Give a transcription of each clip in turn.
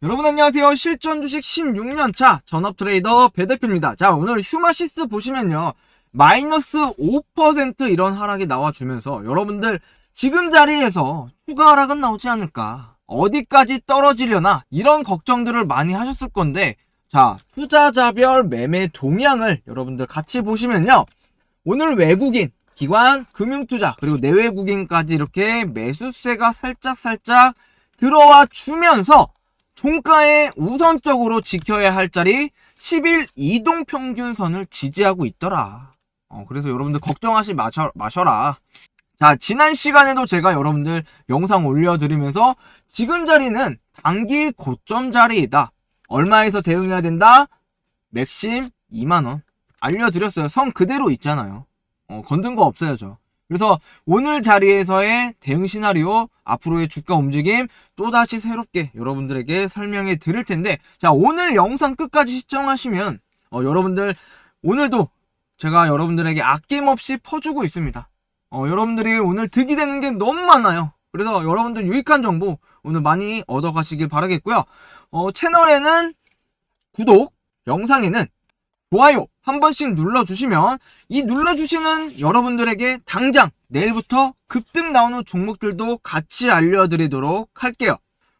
여러분 안녕하세요. 실전 주식 16년차 전업 트레이더 배 대표입니다. 자, 오늘 휴마시스 보시면요. 마이너스 5% 이런 하락이 나와주면서 여러분들 지금 자리에서 추가 하락은 나오지 않을까. 어디까지 떨어지려나 이런 걱정들을 많이 하셨을 건데 자, 투자자별 매매 동향을 여러분들 같이 보시면요. 오늘 외국인, 기관, 금융투자, 그리고 내외국인까지 이렇게 매수세가 살짝살짝 들어와 주면서 종가에 우선적으로 지켜야 할 자리 10일 이동 평균선을 지지하고 있더라. 어, 그래서 여러분들 걱정하지 마셔, 마셔라. 자, 지난 시간에도 제가 여러분들 영상 올려드리면서 지금 자리는 단기 고점 자리이다. 얼마에서 대응해야 된다? 맥심 2만원. 알려드렸어요. 성 그대로 있잖아요. 어, 건든 거 없어요, 저. 그래서 오늘 자리에서의 대응 시나리오, 앞으로의 주가 움직임, 또다시 새롭게 여러분들에게 설명해 드릴 텐데, 자, 오늘 영상 끝까지 시청하시면, 어, 여러분들, 오늘도 제가 여러분들에게 아낌없이 퍼주고 있습니다. 어, 여러분들이 오늘 득이 되는 게 너무 많아요. 그래서 여러분들 유익한 정보 오늘 많이 얻어가시길 바라겠고요. 어, 채널에는 구독, 영상에는 좋아요 한 번씩 눌러주시면 이 눌러주시는 여러분들에게 당장 내일부터 급등 나오는 종목들도 같이 알려드리도록 할게요.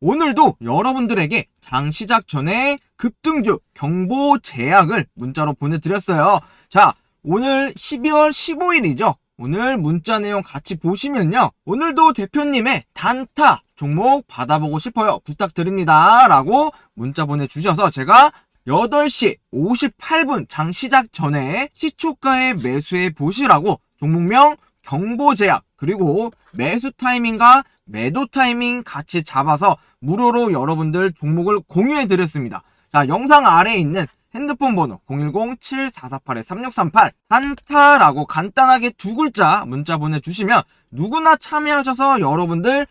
오늘도 여러분들에게 장 시작 전에 급등주 경보 제약을 문자로 보내드렸어요. 자, 오늘 12월 15일이죠. 오늘 문자 내용 같이 보시면요. 오늘도 대표님의 단타 종목 받아보고 싶어요. 부탁드립니다. 라고 문자 보내주셔서 제가 8시 58분 장 시작 전에 시초가에 매수해 보시라고 종목명 경보제약 그리고 매수 타이밍과 매도 타이밍 같이 잡아서 무료로 여러분들 종목을 공유해 드렸습니다. 자, 영상 아래에 있는 핸드폰 번호 010-7448-3638 단타라고 간단하게 두 글자 문자 보내주시면 누구나 참여하셔서 여러분들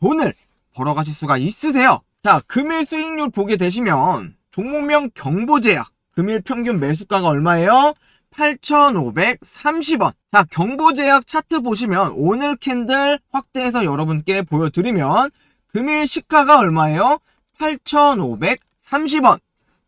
돈을 벌어가실 수가 있으세요. 자, 금일 수익률 보게 되시면 종목명 경보제약 금일 평균 매수가가 얼마예요? 8,530원. 자, 경보제약 차트 보시면 오늘 캔들 확대해서 여러분께 보여드리면 금일 시가가 얼마예요? 8,530원.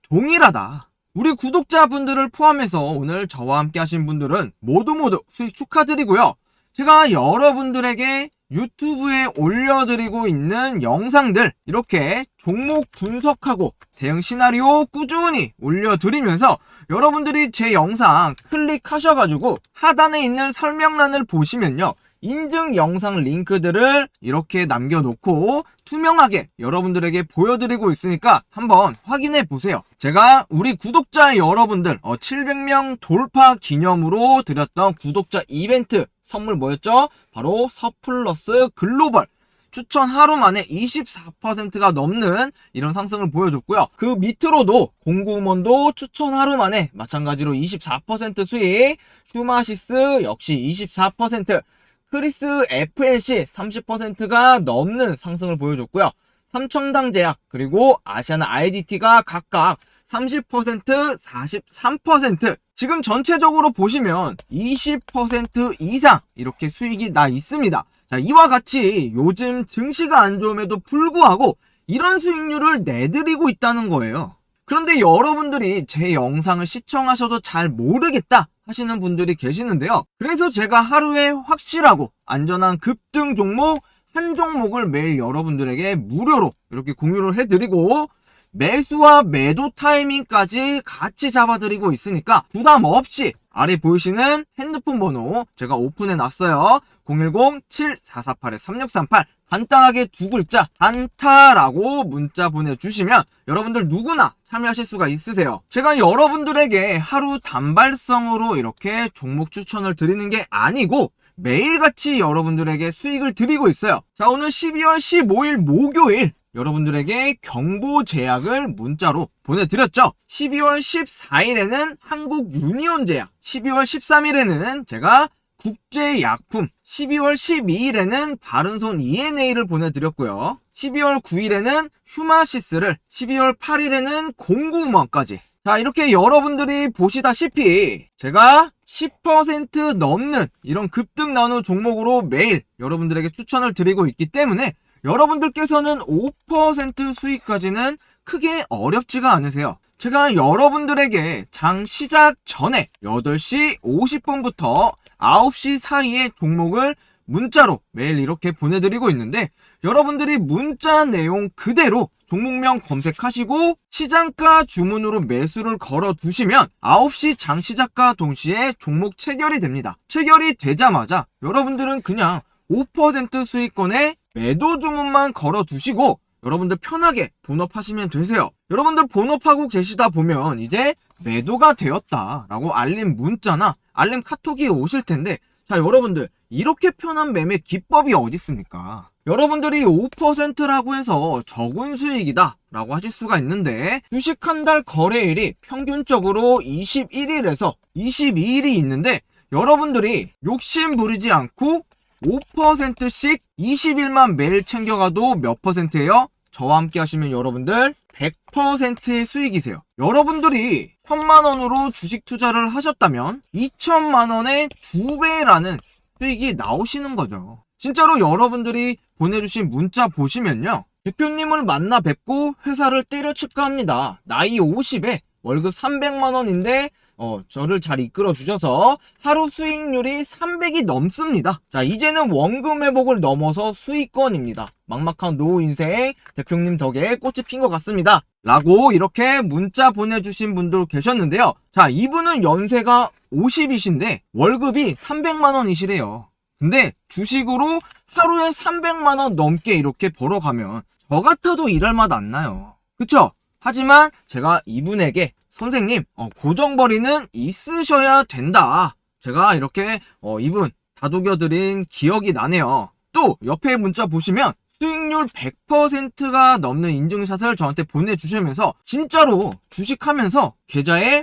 동일하다. 우리 구독자분들을 포함해서 오늘 저와 함께 하신 분들은 모두 모두 수익 축하드리고요. 제가 여러분들에게 유튜브에 올려드리고 있는 영상들 이렇게 종목 분석하고 대응 시나리오 꾸준히 올려드리면서 여러분들이 제 영상 클릭하셔가지고 하단에 있는 설명란을 보시면요. 인증 영상 링크들을 이렇게 남겨놓고 투명하게 여러분들에게 보여드리고 있으니까 한번 확인해 보세요. 제가 우리 구독자 여러분들 700명 돌파 기념으로 드렸던 구독자 이벤트 선물 뭐였죠? 바로 서플러스 글로벌 추천 하루 만에 24%가 넘는 이런 상승을 보여줬고요. 그 밑으로도 공구먼도 추천 하루 만에 마찬가지로 24% 수익, 슈마시스 역시 24%, 크리스 FNC 30%가 넘는 상승을 보여줬고요. 삼청당 제약 그리고 아시아나 IDT가 각각 30%, 43% 지금 전체적으로 보시면 20% 이상 이렇게 수익이 나 있습니다. 자, 이와 같이 요즘 증시가 안 좋음에도 불구하고 이런 수익률을 내드리고 있다는 거예요. 그런데 여러분들이 제 영상을 시청하셔도 잘 모르겠다 하시는 분들이 계시는데요. 그래서 제가 하루에 확실하고 안전한 급등 종목 한 종목을 매일 여러분들에게 무료로 이렇게 공유를 해드리고 매수와 매도 타이밍까지 같이 잡아드리고 있으니까 부담 없이 아래 보이시는 핸드폰 번호 제가 오픈해 놨어요. 010-7448-3638 간단하게 두 글자 단타라고 문자 보내주시면 여러분들 누구나 참여하실 수가 있으세요. 제가 여러분들에게 하루 단발성으로 이렇게 종목 추천을 드리는 게 아니고 매일같이 여러분들에게 수익을 드리고 있어요. 자, 오늘 12월 15일 목요일 여러분들에게 경보 제약을 문자로 보내드렸죠. 12월 14일에는 한국 유니온 제약, 12월 13일에는 제가 국제약품, 12월 12일에는 바른손 ENA를 보내드렸고요. 12월 9일에는 휴마시스를, 12월 8일에는 공구먼까지. 자, 이렇게 여러분들이 보시다시피 제가 10% 넘는 이런 급등 나누 종목으로 매일 여러분들에게 추천을 드리고 있기 때문에 여러분들께서는 5% 수익까지는 크게 어렵지가 않으세요. 제가 여러분들에게 장 시작 전에 8시 50분부터 9시 사이에 종목을 문자로 매일 이렇게 보내드리고 있는데 여러분들이 문자 내용 그대로 종목명 검색하시고 시장가 주문으로 매수를 걸어 두시면 9시 장 시작과 동시에 종목 체결이 됩니다. 체결이 되자마자 여러분들은 그냥 5% 수익권에 매도 주문만 걸어 두시고 여러분들 편하게 본업하시면 되세요. 여러분들 본업하고 계시다 보면 이제 매도가 되었다라고 알림 문자나 알림 카톡이 오실 텐데 자 여러분들 이렇게 편한 매매 기법이 어디 있습니까? 여러분들이 5%라고 해서 적은 수익이다 라고 하실 수가 있는데 주식 한 달 거래일이 평균적으로 21일에서 22일이 있는데 여러분들이 욕심 부리지 않고 5%씩 20일만 매일 챙겨가도 몇 퍼센트예요? 저와 함께 하시면 여러분들 100%의 수익이세요. 여러분들이 1000만 원으로 주식 투자를 하셨다면 2천만 원의 두 배라는 수익이 나오시는 거죠. 진짜로 여러분들이 보내주신 문자 보시면요. 대표님을 만나 뵙고 회사를 때려칠까 합니다. 나이 50에 월급 300만 원인데 어, 저를 잘 이끌어 주셔서 하루 수익률이 300이 넘습니다. 자, 이제는 원금 회복을 넘어서 수익권입니다. 막막한 노후 인생 대표님 덕에 꽃이 핀 것 같습니다. 라고 이렇게 문자 보내주신 분들 계셨는데요. 자, 이분은 연세가 50이신데 월급이 300만 원이시래요. 근데 주식으로 하루에 300만 원 넘게 이렇게 벌어가면 저 같아도 일할 맛 안 나요. 그쵸? 하지만 제가 이분에게 선생님 어, 고정벌이는 있으셔야 된다. 제가 이렇게 어, 이분 다독여드린 기억이 나네요. 또 옆에 문자 보시면 수익률 100%가 넘는 인증샷을 저한테 보내주시면서 진짜로 주식하면서 계좌에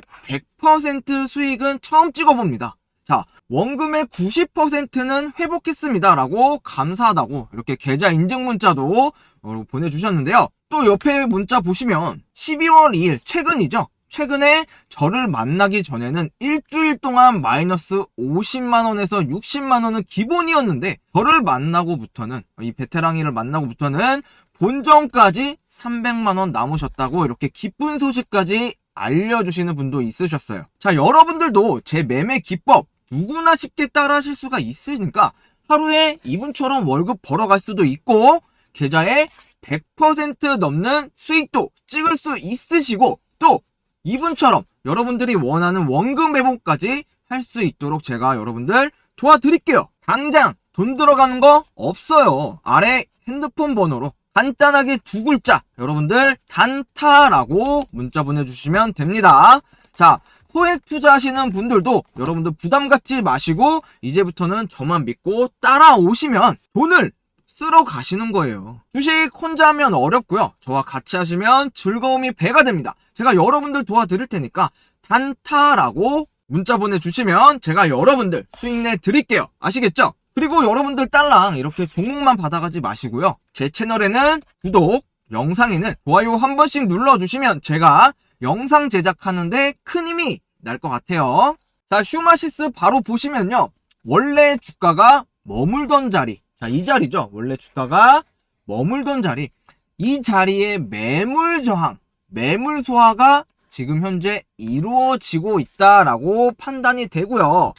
100% 수익은 처음 찍어봅니다. 자, 원금의 90%는 회복했습니다. 라고 감사하다고 이렇게 계좌 인증 문자도 어, 보내주셨는데요. 또 옆에 문자 보시면 12월 2일 최근이죠. 최근에 저를 만나기 전에는 일주일 동안 마이너스 50만원에서 60만원은 기본이었는데 저를 만나고부터는 이 베테랑이를 만나고부터는 본전까지 300만원 남으셨다고 이렇게 기쁜 소식까지 알려주시는 분도 있으셨어요. 자 여러분들도 제 매매 기법 누구나 쉽게 따라 하실 수가 있으니까 하루에 이분처럼 월급 벌어갈 수도 있고 계좌에 100% 넘는 수익도 찍을 수 있으시고 또 이분처럼 여러분들이 원하는 원금 회복까지 할 수 있도록 제가 여러분들 도와드릴게요. 당장 돈 들어가는 거 없어요. 아래 핸드폰 번호로 간단하게 두 글자 여러분들 단타라고 문자 보내주시면 됩니다. 자 소액 투자하시는 분들도 여러분들 부담 갖지 마시고 이제부터는 저만 믿고 따라오시면 돈을 쓰러 가시는 거예요. 주식 혼자 하면 어렵고요. 저와 같이 하시면 즐거움이 배가 됩니다. 제가 여러분들 도와드릴 테니까 단타라고 문자 보내주시면 제가 여러분들 수익 내 드릴게요. 아시겠죠? 그리고 여러분들 딸랑 이렇게 종목만 받아가지 마시고요. 제 채널에는 구독, 영상에는 좋아요 한 번씩 눌러주시면 제가 영상 제작하는데 큰 힘이 날 것 같아요. 자, 슈마시스 바로 보시면요. 원래 주가가 머물던 자리. 자, 이 자리죠. 원래 주가가 머물던 자리. 이 자리에 매물 저항, 매물 소화가 지금 현재 이루어지고 있다라고 판단이 되고요.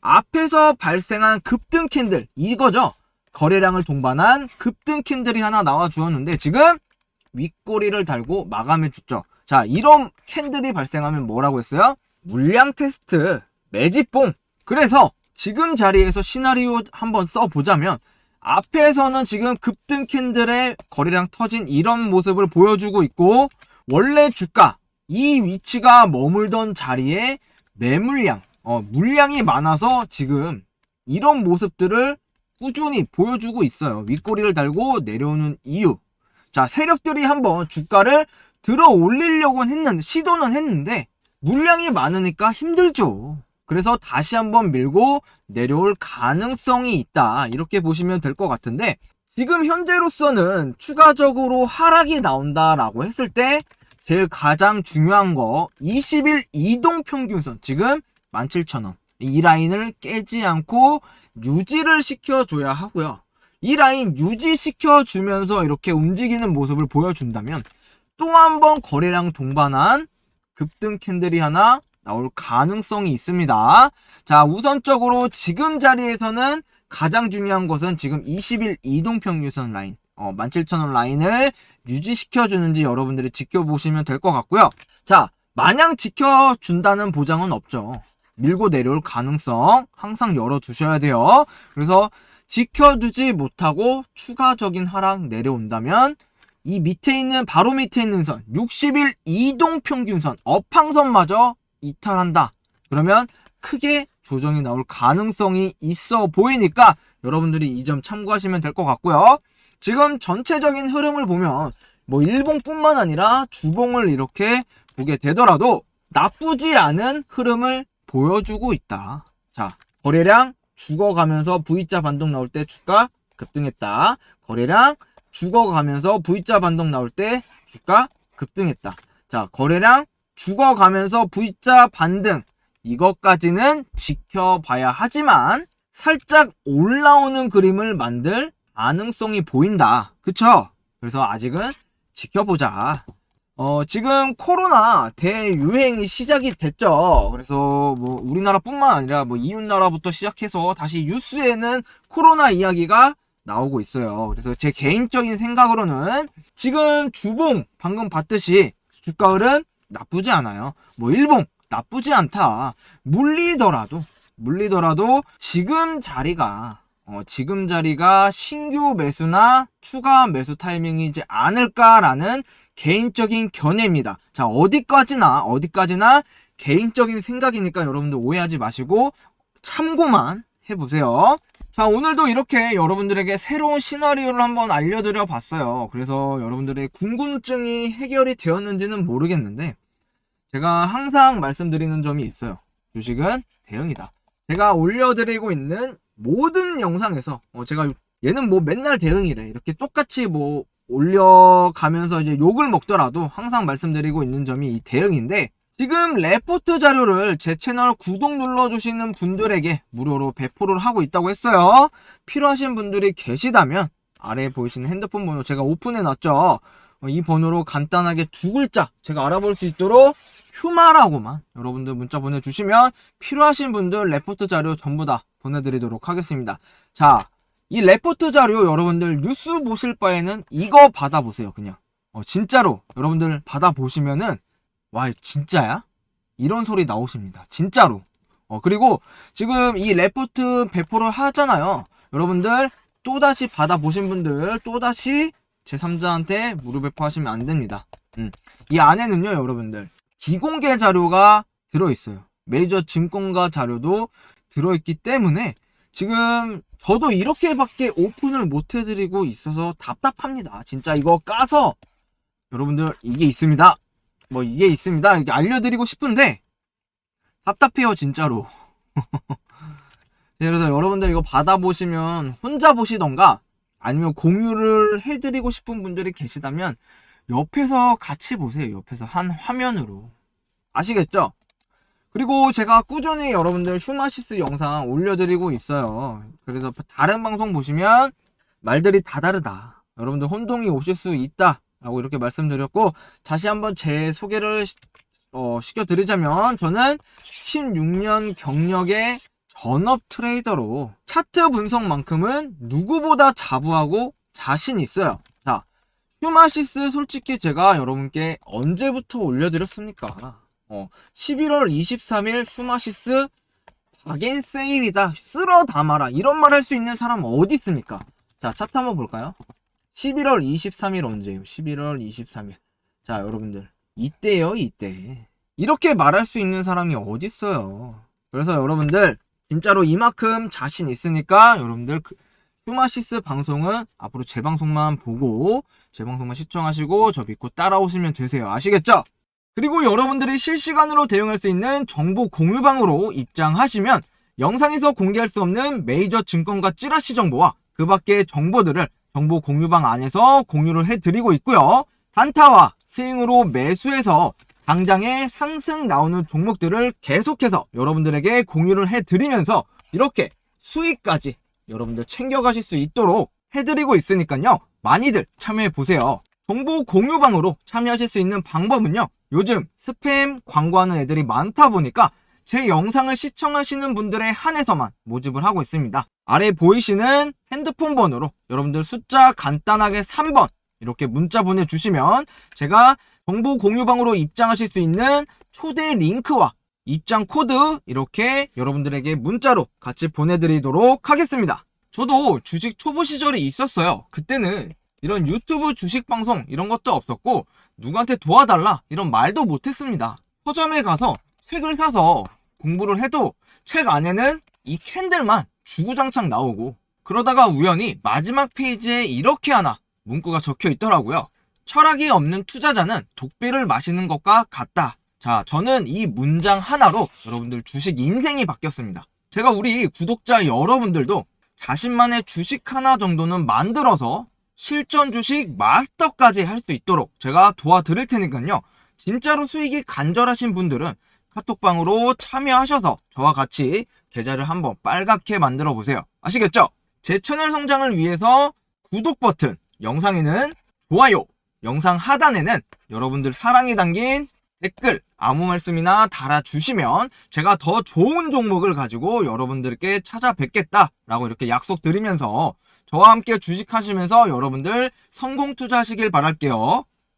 앞에서 발생한 급등 캔들, 이거죠. 거래량을 동반한 급등 캔들이 하나 나와 주었는데 지금 윗꼬리를 달고 마감해 줬죠. 자, 이런 캔들이 발생하면 뭐라고 했어요? 물량 테스트, 매집봉. 그래서 지금 자리에서 시나리오 한번 써보자면 앞에서는 지금 급등 캔들의 거래량 터진 이런 모습을 보여주고 있고 원래 주가 이 위치가 머물던 자리에 매물량, 어, 물량이 많아서 지금 이런 모습들을 꾸준히 보여주고 있어요. 윗꼬리를 달고 내려오는 이유. 자, 세력들이 한번 주가를 들어 올리려고는 했는데, 시도는 했는데, 물량이 많으니까 힘들죠. 그래서 다시 한번 밀고 내려올 가능성이 있다. 이렇게 보시면 될 것 같은데, 지금 현재로서는 추가적으로 하락이 나온다라고 했을 때, 제일 가장 중요한 거, 20일 이동 평균선. 지금 17,000원. 이 라인을 깨지 않고 유지를 시켜줘야 하고요. 이 라인 유지시켜 주면서 이렇게 움직이는 모습을 보여준다면 또 한 번 거래량 동반한 급등 캔들이 하나 나올 가능성이 있습니다. 자, 우선적으로 지금 자리에서는 가장 중요한 것은 지금 20일 이동평균선 라인, 어, 17,000원 라인을 유지시켜주는지 여러분들이 지켜보시면 될 것 같고요. 자, 마냥 지켜준다는 보장은 없죠. 밀고 내려올 가능성 항상 열어두셔야 돼요. 그래서 지켜주지 못하고 추가적인 하락 내려온다면 이 밑에 있는 바로 밑에 있는 선 60일 이동 평균선 업황선마저 이탈한다. 그러면 크게 조정이 나올 가능성이 있어 보이니까 여러분들이 이 점 참고하시면 될 것 같고요. 지금 전체적인 흐름을 보면 뭐 일봉뿐만 아니라 주봉을 이렇게 보게 되더라도 나쁘지 않은 흐름을 보여주고 있다. 자, 거래량 죽어가면서 V자 반동 나올 때 주가 급등했다. 거래량 죽어가면서 V자 반동 나올 때 주가 급등했다. 자, 거래량 죽어가면서 V자 반등. 이것까지는 지켜봐야 하지만 살짝 올라오는 그림을 만들 가능성이 보인다. 그쵸? 그래서 아직은 지켜보자. 어, 지금 코로나 대유행이 시작이 됐죠. 그래서 뭐 우리나라뿐만 아니라 뭐 이웃나라부터 시작해서 다시 뉴스에는 코로나 이야기가 나오고 있어요. 그래서 제 개인적인 생각으로는 지금 주봉 방금 봤듯이 주가 흐름 나쁘지 않아요. 뭐 일봉 나쁘지 않다. 물리더라도 물리더라도 지금 자리가 어, 지금 자리가 신규 매수나 추가 매수 타이밍이지 않을까라는 개인적인 견해입니다. 자, 어디까지나, 어디까지나 개인적인 생각이니까 여러분들 오해하지 마시고 참고만 해보세요. 자, 오늘도 이렇게 여러분들에게 새로운 시나리오를 한번 알려드려 봤어요. 그래서 여러분들의 궁금증이 해결이 되었는지는 모르겠는데, 제가 항상 말씀드리는 점이 있어요. 주식은 대응이다. 제가 올려드리고 있는 모든 영상에서, 어, 제가 얘는 뭐 맨날 대응이래. 이렇게 똑같이 뭐 올려가면서 이제 욕을 먹더라도 항상 말씀드리고 있는 점이 이 대응인데 지금 레포트 자료를 제 채널 구독 눌러주시는 분들에게 무료로 배포를 하고 있다고 했어요. 필요하신 분들이 계시다면 아래에 보이시는 핸드폰 번호 제가 오픈해 놨죠. 어, 이 번호로 간단하게 두 글자 제가 알아볼 수 있도록 휴마라고만 여러분들 문자 보내주시면 필요하신 분들 레포트 자료 전부 다 보내드리도록 하겠습니다. 자, 이 레포트 자료 여러분들 뉴스 보실 바에는 이거 받아보세요 그냥 어, 진짜로 여러분들 받아보시면은 와 진짜야? 이런 소리 나오십니다 진짜로 어, 그리고 지금 이 레포트 배포를 하잖아요 여러분들 또다시 받아보신 분들 또다시 제3자한테 무료 배포하시면 안 됩니다 음. 이 안에는요 여러분들 비공개 자료가 들어있어요 메이저 증권가 자료도 들어있기 때문에 지금 저도 이렇게밖에 오픈을 못 해드리고 있어서 답답합니다. 진짜 이거 까서 여러분들 이게 있습니다. 뭐 이게 있습니다. 알려드리고 싶은데 답답해요 진짜로. 네, 그래서 여러분들 이거 받아보시면 혼자 보시던가 아니면 공유를 해드리고 싶은 분들이 계시다면 옆에서 같이 보세요. 옆에서 한 화면으로 아시겠죠? 그리고 제가 꾸준히 여러분들 슈마시스 영상 올려드리고 있어요. 그래서 다른 방송 보시면 말들이 다 다르다. 여러분들 혼동이 오실 수 있다. 라고 이렇게 말씀드렸고, 다시 한번 제 소개를 시, 어, 시켜드리자면, 저는 16년 경력의 전업 트레이더로 차트 분석만큼은 누구보다 자부하고 자신 있어요. 자, 슈마시스 솔직히 제가 여러분께 언제부터 올려드렸습니까? 어, 11월 23일 슈마시스 박앤 세일이다. 쓸어 담아라. 이런 말 할 수 있는 사람 어디 있습니까? 자, 차트 한번 볼까요? 11월 23일 언제예요? 11월 23일. 자, 여러분들. 이때요, 이때. 이렇게 말할 수 있는 사람이 어디 있어요? 그래서 여러분들 진짜로 이만큼 자신 있으니까 여러분들 그 슈마시스 방송은 앞으로 제 방송만 보고 제 방송만 시청하시고 저 믿고 따라오시면 되세요. 아시겠죠? 그리고 여러분들이 실시간으로 대응할 수 있는 정보 공유방으로 입장하시면 영상에서 공개할 수 없는 메이저 증권가 찌라시 정보와 그 밖의 정보들을 정보 공유방 안에서 공유를 해드리고 있고요. 단타와 스윙으로 매수해서 당장에 상승 나오는 종목들을 계속해서 여러분들에게 공유를 해드리면서 이렇게 수익까지 여러분들 챙겨가실 수 있도록 해드리고 있으니까요. 많이들 참여해보세요. 정보 공유방으로 참여하실 수 있는 방법은요. 요즘 스팸 광고하는 애들이 많다 보니까 제 영상을 시청하시는 분들에 한해서만 모집을 하고 있습니다. 아래 보이시는 핸드폰 번호로 여러분들 숫자 간단하게 3번 이렇게 문자 보내주시면 제가 정보 공유방으로 입장하실 수 있는 초대 링크와 입장 코드 이렇게 여러분들에게 문자로 같이 보내드리도록 하겠습니다. 저도 주식 초보 시절이 있었어요. 그때는 이런 유튜브 주식 방송 이런 것도 없었고 누구한테 도와달라 이런 말도 못했습니다. 서점에 가서 책을 사서 공부를 해도 책 안에는 이 캔들만 주구장창 나오고 그러다가 우연히 마지막 페이지에 이렇게 하나 문구가 적혀 있더라고요. 철학이 없는 투자자는 독배를 마시는 것과 같다. 자, 저는 이 문장 하나로 여러분들 주식 인생이 바뀌었습니다. 제가 우리 구독자 여러분들도 자신만의 주식 하나 정도는 만들어서 실전 주식 마스터까지 할 수 있도록 제가 도와드릴 테니까요. 진짜로 수익이 간절하신 분들은 카톡방으로 참여하셔서 저와 같이 계좌를 한번 빨갛게 만들어 보세요. 아시겠죠? 제 채널 성장을 위해서 구독 버튼, 영상에는 좋아요, 영상 하단에는 여러분들 사랑이 담긴 댓글 아무 말씀이나 달아주시면 제가 더 좋은 종목을 가지고 여러분들께 찾아뵙겠다라고 이렇게 약속드리면서 저와 함께 주식하시면서 여러분들 성공 투자하시길 바랄게요.